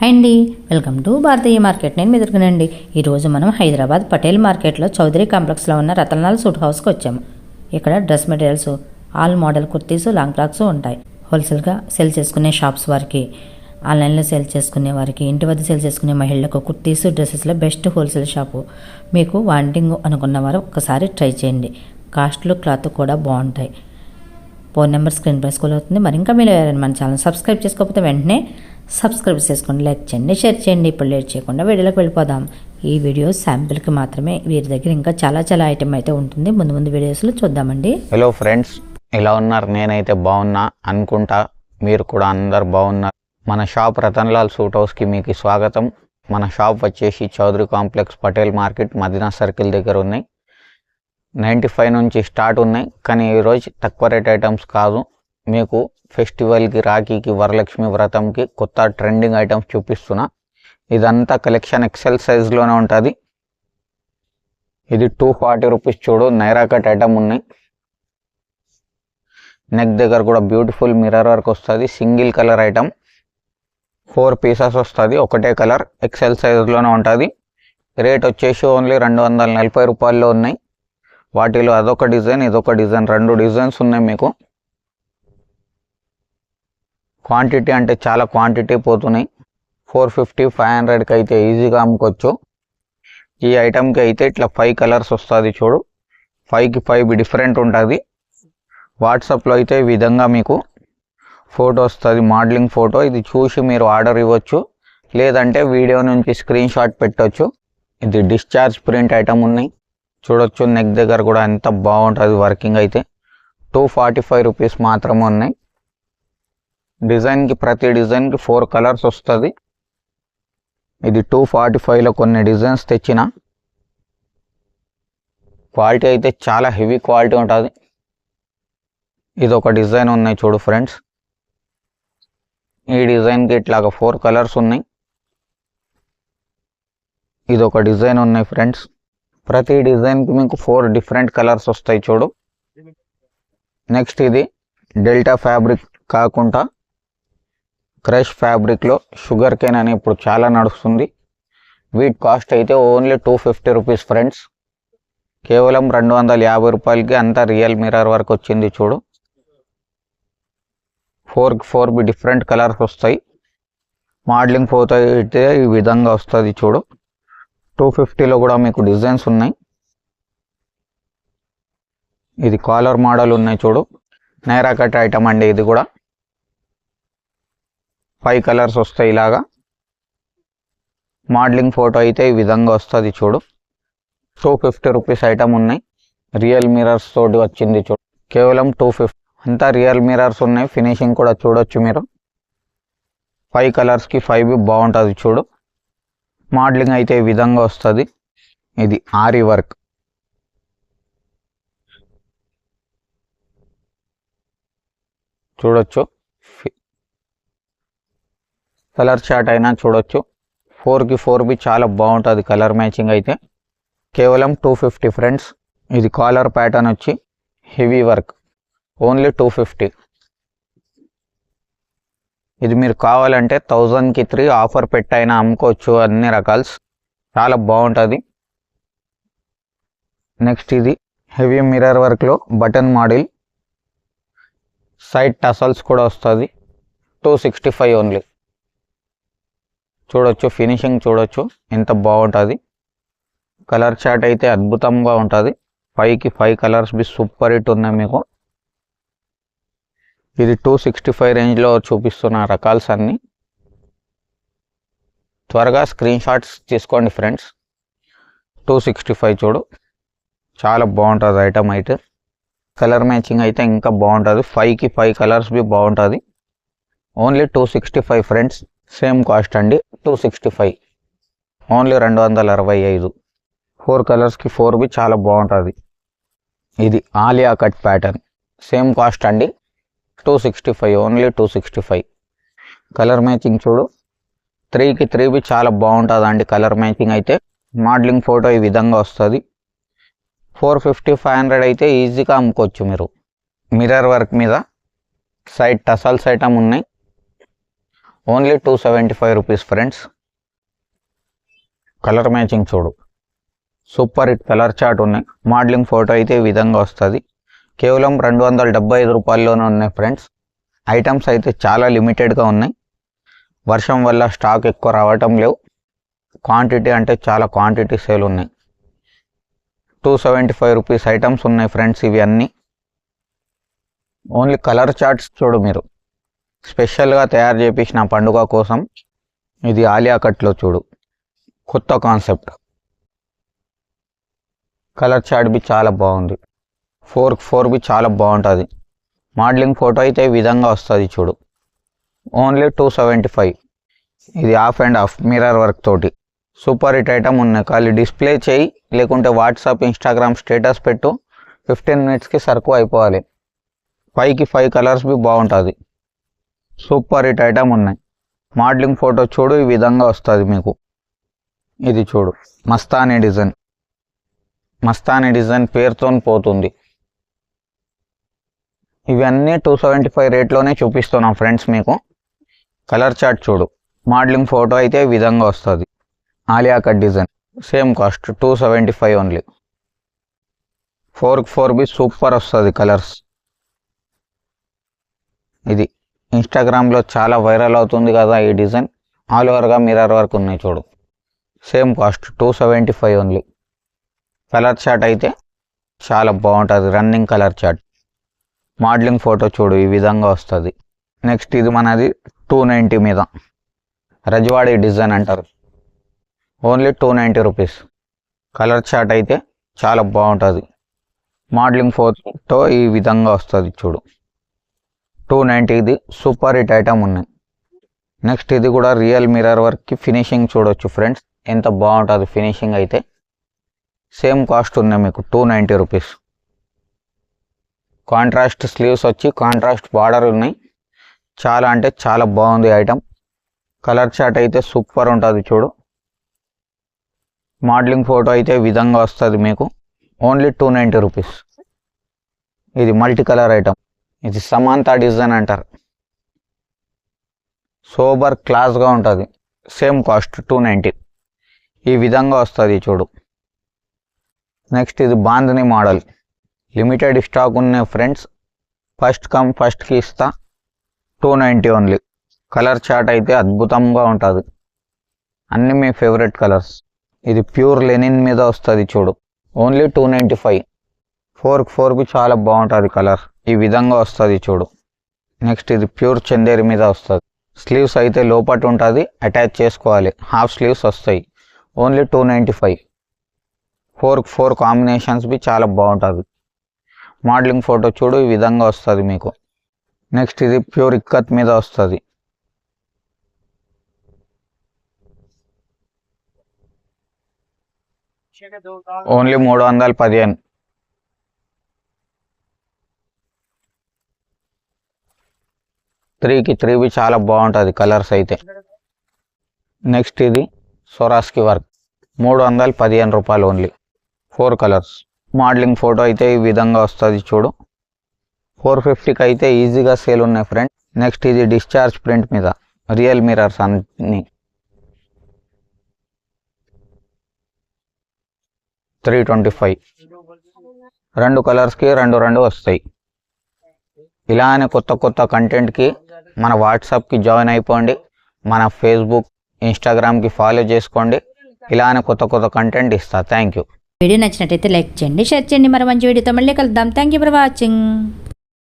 Hi అండి. Welcome to Bharatiya market. నేను మెదురుకునండి ఈరోజు మనం హైదరాబాద్ పటేల్ మార్కెట్లో చౌదరి కాంప్లెక్స్లో ఉన్న రతనాల్ సూట్ హౌస్కి వచ్చాము ఇక్కడ dress materials all model kurtis long frocks ఉంటాయి. హోల్సేల్గా సేల్ చేసుకునే షాప్స్ వారికి ఆన్లైన్లో సేల్ చేసుకునే వారికి ఇంటి వద్ద సేల్ చేసుకునే మహిళలకు కుర్తీస్ డ్రెస్సెస్లో బెస్ట్ హోల్సేల్ షాపు. మీకు వాంటింగ్ అనుకున్న వారు ఒక్కసారి ట్రై చేయండి. కాస్ట్లు క్లాత్ కూడా బాగుంటాయి. ఫోన్ నెంబర్ స్క్రీన్ పై స్కూల్ అవుతుంది. మరి ఇంకా మీరు మన ఛానల్ సబ్స్క్రైబ్ చేసుకోకపోతే వెంటనే సబ్స్క్రైబ్ చేసుకోండి లైక్ చేయండి షేర్ చేయండి. ఇప్పుడు లేట్ చేయకుండా వీడియోలోకి వెళ్ళిపోదాం. ఈ వీడియో శాంపిల్కి మాత్రమే వీరి దగ్గర ఇంకా చాలా చాలా ఐటెం అయితే ఉంటుంది. ముందు ముందు వీడియోస్లో చూద్దామండి. హలో ఫ్రెండ్స్ ఎలా ఉన్నారు? నేనైతే బాగున్నా అనుకుంటా. మీరు కూడా అందరు బాగున్నారు. మన షాప్ రతన్లాల్ సూట్ హౌస్కి మీకు స్వాగతం. మన షాప్ వచ్చేసి Chowdary complex Patel market Madina circle దగ్గర ఉన్నాయి. నైంటీ ఫైవ్ నుంచి స్టార్ట్ ఉన్నాయి. కానీ ఈరోజు తక్కువ రేట్ ఐటమ్స్ కాదు. మీకు ఫెస్టివల్కి రాఖీకి వరలక్ష్మి వ్రతంకి కొత్త ట్రెండింగ్ ఐటమ్స్ చూపిస్తున్నా. ఇదంతా కలెక్షన్ ఎక్సెల్ సైజ్లోనే ఉంటుంది. ఇది టూ ఫార్టీ రూపీస్ చూడు నైరా కట్ ఐటమ్ ఉన్నాయి. నెక్ దగ్గర కూడా బ్యూటిఫుల్ మిర్రర్ వర్క్ వస్తుంది single colour item. Four pieces వస్తుంది ఒకటే కలర్ ఎక్సెల్ సైజులోనే ఉంటుంది. రేట్ వచ్చేసి ఓన్లీ రెండు వందల నలభై రూపాయల్లో ఉన్నాయి. వాటిలో అదొక డిజైన్ ఇదొక డిజైన్ రెండు డిజైన్స్ ఉన్నాయి మీకు. క్వాంటిటీ అంటే చాలా క్వాంటిటీ పోతున్నాయి. ఫోర్ ఫిఫ్టీ ఫైవ్ హండ్రెడ్కి అయితే ఈజీగా అమ్ముకోవచ్చు. ఈ ఐటమ్కి అయితే ఇట్లా ఫైవ్ కలర్స్ వస్తుంది చూడు. ఫైవ్కి ఫైవ్ డిఫరెంట్ ఉంటుంది. వాట్సాప్లో అయితే ఈ విధంగా మీకు ఫోటో వస్తుంది. మోడలింగ్ ఫోటో ఇది చూసి మీరు ఆర్డర్ ఇవ్వచ్చు. లేదంటే వీడియో నుంచి స్క్రీన్ షాట్ పెట్టవచ్చు ఇది డిశ్చార్జ్ ప్రింట్ ఐటమ్ ఉన్నాయి. చూడొచ్చు నెక్ దగ్గర కూడా ఎంత బాగుంటుంది వర్కింగ్ అయితే. టూ ఫార్టీ ఫైవ్ రూపీస్ మాత్రమే ఉన్నాయి. డిజైన్కి ప్రతి డిజైన్కి ఫోర్ కలర్స్ వస్తుంది. ఇది టూ ఫార్టీ ఫైవ్లో కొన్ని డిజైన్స్ తెచ్చిన. క్వాలిటీ అయితే చాలా హెవీ క్వాలిటీ ఉంటుంది. ఇది ఒక డిజైన్ ఉన్నాయి చూడు ఫ్రెండ్స్. ఈ డిజైన్కి ఇట్లాగా ఫోర్ కలర్స్ ఉన్నాయి. ఇది ఒక డిజైన్ ఉన్నాయి ఫ్రెండ్స్. ప్రతి డిజైన్కి మీకు ఫోర్ డిఫరెంట్ కలర్స్ వస్తాయి చూడు. నెక్స్ట్ ఇది డెల్టా ఫ్యాబ్రిక్ కాకుండా క్రష్ ఫ్యాబ్రిక్లో షుగర్ కేన్ అని ఇప్పుడు చాలా నడుస్తుంది. వీటి కాస్ట్ అయితే only two fifty rupees friends. కేవలం రెండు వందల యాభై రూపాయలకి అంతా రియల్ మిర్రర్ వర్క్ వచ్చింది చూడు. ఫోర్ ఫోర్ బి డిఫరెంట్ కలర్స్ వస్తాయి. మోడలింగ్ ఫోటో అయితే ఈ విధంగా వస్తుంది చూడు. టూ ఫిఫ్టీలో కూడా మీకు డిజైన్స్ ఉన్నాయి. ఇది కాలర్ మోడల్ ఉన్నాయి చూడు. నైరా కట్ ఐటమ్ అండి ఇది కూడా. ఫైవ్ కలర్స్ వస్తాయి ఇలాగా. మోడలింగ్ ఫోటో అయితే ఈ విధంగా వస్తుంది చూడు. టూ ఫిఫ్టీ రూపీస్ ఐటమ్ ఉన్నాయి. రియల్ మిరర్స్ తోటి వచ్చింది చూడు. కేవలం టూ ఫిఫ్టీ అంతా రియల్ మిరర్స్ ఉన్నాయి. ఫినిషింగ్ కూడా చూడొచ్చు మీరు. ఫైవ్ కలర్స్కి ఫైవ్ బాగుంటుంది చూడు. మోడలింగ్ అయితే ఈ విధంగా వస్తుంది. ఇది ఆరి వర్క్ చూడొచ్చు. కలర్ చార్ట్ అయినా చూడొచ్చు. ఫోర్కి ఫోర్ బి చాలా బాగుంటుంది కలర్ మ్యాచింగ్ అయితే. కేవలం టూ ఫిఫ్టీ ఫ్రెండ్స్ ఇది కాలర్ ప్యాటర్న్ వచ్చి heavy work only two fifty ఇది మీరు కావాలంటే థౌజండ్కి త్రీ ఆఫర్ పెట్టైనా అమ్ముకోవచ్చు అన్ని రకాల్స్. చాలా బాగుంటుంది. నెక్స్ట్ ఇది హెవీ మిర్రర్ వర్క్లో బటన్ మోడల్ సైడ్ టసల్స్ కూడా వస్తుంది. టూ సిక్స్టీ ఫైవ్ ఓన్లీ చూడొచ్చు ఫినిషింగ్ చూడొచ్చు. ఎంత బాగుంటుంది. కలర్ చాట్ అయితే అద్భుతంగా ఉంటుంది. ఫైవ్కి ఫైవ్ కలర్స్ బి సూపర్ హిట్ ఉన్నాయి మీకు. ఇది టూ సిక్స్టీ ఫైవ్ రేంజ్లో చూపిస్తున్న రకాల్స్ అన్నీ. త్వరగా స్క్రీన్ షాట్స్ తీసుకోండి ఫ్రెండ్స్ టూ సిక్స్టీ ఫైవ్ చూడు. చాలా బాగుంటుంది ఐటమ్ అయితే. కలర్ మ్యాచింగ్ అయితే ఇంకా బాగుంటుంది. ఫైవ్కి ఫైవ్ కలర్స్ బి బాగుంటుంది. Only two sixty five friends same cost అండి టూ సిక్స్టీ ఫైవ్. ఓన్లీ రెండు వందల అరవై ఐదు. ఫోర్ కలర్స్కి ఫోర్ బి చాలా బాగుంటుంది. ఇది Alia cut pattern. Same cost అండి two sixty five only two sixty five. Colour matching చూడు త్రీకి త్రీ బి చాలా బాగుంటుంది అండి కలర్ మ్యాచింగ్ అయితే. మోడలింగ్ ఫోటో ఈ విధంగా వస్తుంది. ఫోర్ ఫిఫ్టీ ఫైవ్ హండ్రెడ్ అయితే ఈజీగా అమ్ముకోవచ్చు మీరు. మిర్రర్ వర్క్ మీద సైడ్ టసల్స్ ఐటమ్ ఉన్నాయి. Only two seventy five rupees friends. Colour matching చూడు. సూపర్ హిట్ కలర్ చార్ట్ ఉన్నాయి. మోడలింగ్ ఫోటో అయితే ఈ విధంగా వస్తుంది. కేవలం రెండు వందల డెబ్బై ఐదు రూపాయల్లోనే ఉన్నాయి ఫ్రెండ్స్. ఐటమ్స్ అయితే చాలా లిమిటెడ్గా ఉన్నాయి. వర్షం వల్ల స్టాక్ ఎక్కువ రావటం లేవు. క్వాంటిటీ అంటే చాలా క్వాంటిటీ సేల్ ఉన్నాయి. Two seventy five rupees items ఉన్నాయి ఫ్రెండ్స్ ఇవి అన్నీ. ఓన్లీ కలర్ చార్ట్స్ చూడు మీరు. స్పెషల్గా తయారు చేపించిన పండుగ కోసం ఇది ఆలియా కట్లో చూడు. కొత్త కాన్సెప్ట్. కలర్ చార్ట్ బి చాలా బాగుంది. ఫోర్ ఫోర్ బి చాలా బాగుంటుంది. మోడలింగ్ ఫోటో అయితే ఈ విధంగా వస్తుంది చూడు. Only two seventy five. ఇది half and half mirror work తోటి. సూపర్ హిట్ ఐటమ్ ఉన్నాయి. ఖాళీ డిస్ప్లే చేయి లేకుంటే వాట్సాప్ ఇన్స్టాగ్రామ్ స్టేటస్ పెట్టు. ఫిఫ్టీన్ మినిట్స్కి సరుకు అయిపోవాలి. ఫైవ్కి ఫైవ్ కలర్స్ బి బాగుంటుంది. సూపర్ హిట్ ఐటమ్ ఉన్నాయి. మోడలింగ్ ఫోటో చూడు ఈ విధంగా వస్తుంది మీకు. ఇది చూడు మస్తానీ డిజైన్. మస్తానీ డిజైన్ పేరుతో పోతుంది. ఇవన్నీ టూ సెవెంటీ ఫైవ్ రేట్లోనే చూపిస్తున్నాం ఫ్రెండ్స్ మీకు. కలర్ చార్ట్ చూడు మోడలింగ్ ఫోటో అయితే ఈ విధంగా వస్తుంది. Alia cut design same cost two seventy five only. ఫోర్కి ఫోర్ బి సూపర్ వస్తుంది కలర్స్. ఇది ఇన్స్టాగ్రామ్లో చాలా వైరల్ అవుతుంది కదా ఈ డిజైన్. ఆల్ ఓవర్గా మిర్రర్ వర్క్ ఉన్నాయి చూడు. Same cost two seventy five only colour chart అయితే చాలా బాగుంటుంది. Running colour chart modelling photo చూడు ఈ విధంగా వస్తుంది. నెక్స్ట్ ఇది మనది టూ నైంటీ మీద. రజవాడి డిజైన్ అంటారు. Only two ninety rupees colour chart అయితే చాలా బాగుంటుంది. మోడలింగ్ ఫోటో ఈ విధంగా వస్తుంది చూడు. టూ నైంటీది సూపర్ హిట్ ఐటమ్ ఉన్నాయి. నెక్స్ట్ ఇది కూడా రియల్ మిర్రర్ వర్క్కి ఫినిషింగ్ చూడొచ్చు ఫ్రెండ్స్. ఎంత బాగుంటుంది ఫినిషింగ్ అయితే. సేమ్ కాస్ట్ ఉన్నాయి మీకు two ninety rupees. Contrast sleeves వచ్చి కాంట్రాస్ట్ బార్డర్ ఉన్నాయి. చాలా అంటే చాలా బాగుంది ఐటమ్. కలర్ చార్ట్ అయితే సూపర్ ఉంటుంది చూడు. మోడలింగ్ ఫోటో అయితే విధంగా వస్తుంది మీకు. Only two ninety rupees. ఇది మల్టీ కలర్ ఐటమ్. ఇది సమాంతా డిజైన్ అంటారు. సోబర్ క్లాస్గా ఉంటుంది. Same cost two ninety. ఈ విధంగా వస్తుంది చూడు. నెక్స్ట్ ఇది బాందని మోడల్. లిమిటెడ్ స్టాక్ ఉన్నాయి ఫ్రెండ్స్ ఫస్ట్ కమ్ ఫస్ట్కి ఇస్తా. Two ninety only colour chart అయితే అద్భుతంగా ఉంటుంది. అన్ని మీ ఫేవరెట్ కలర్స్. ఇది ప్యూర్ లెనిన్ మీద వస్తుంది చూడు. Only two ninety five. ఫోర్కి ఫోర్కి చాలా బాగుంటుంది కలర్. ఈ విధంగా వస్తుంది చూడు. నెక్స్ట్ ఇది ప్యూర్ చందేరి మీద వస్తుంది. స్లీవ్స్ అయితే లోపట్ ఉంటుంది అటాచ్ చేసుకోవాలి. హాఫ్ స్లీవ్స్ వస్తాయి. Only two ninety five four four combinations B చాలా బాగుంటుంది. మోడలింగ్ ఫోటో చూడు ఈ విధంగా వస్తుంది మీకు. నెక్స్ట్ ఇది ప్యూర్ ఇక్కత్ మీద వస్తుంది. ఓన్లీ మూడు వందల పదిహేను. త్రీకి త్రీవి చాలా బాగుంటుంది కలర్స్ అయితే. నెక్స్ట్ ఇది సొరాస్కి వర్క్. మూడు వందల పదిహేను రూపాయలు only. Four colours. Modelling photo అయితే ఈ విధంగా వస్తుంది చూడు. ఫోర్ ఫిఫ్టీకి అయితే ఈజీగా సేల్ ఉన్నాయి ఫ్రెండ్. నెక్స్ట్ ఇది డిశ్చార్జ్ ప్రింట్ మీద. రియల్ మిరర్స్ అన్ని. Three twenty five. రెండు కలర్స్కి రెండు రెండు వస్తాయి. ఇలానే కొత్త కొత్త కంటెంట్కి మన వాట్సాప్కి జాయిన్ అయిపోండి. మన ఫేస్బుక్ ఇన్స్టాగ్రామ్కి ఫాలో చేసుకోండి. ఇలానే కొత్త కొత్త కంటెంట్ ఇస్తా. థ్యాంక్ యూ వీడియో నచ్చినట్టయితే లైక్ చేయండి షేర్ చేయండి. మరి మంచి వీడియోతో మళ్ళీ కలుద్దాం. Thank you for watching.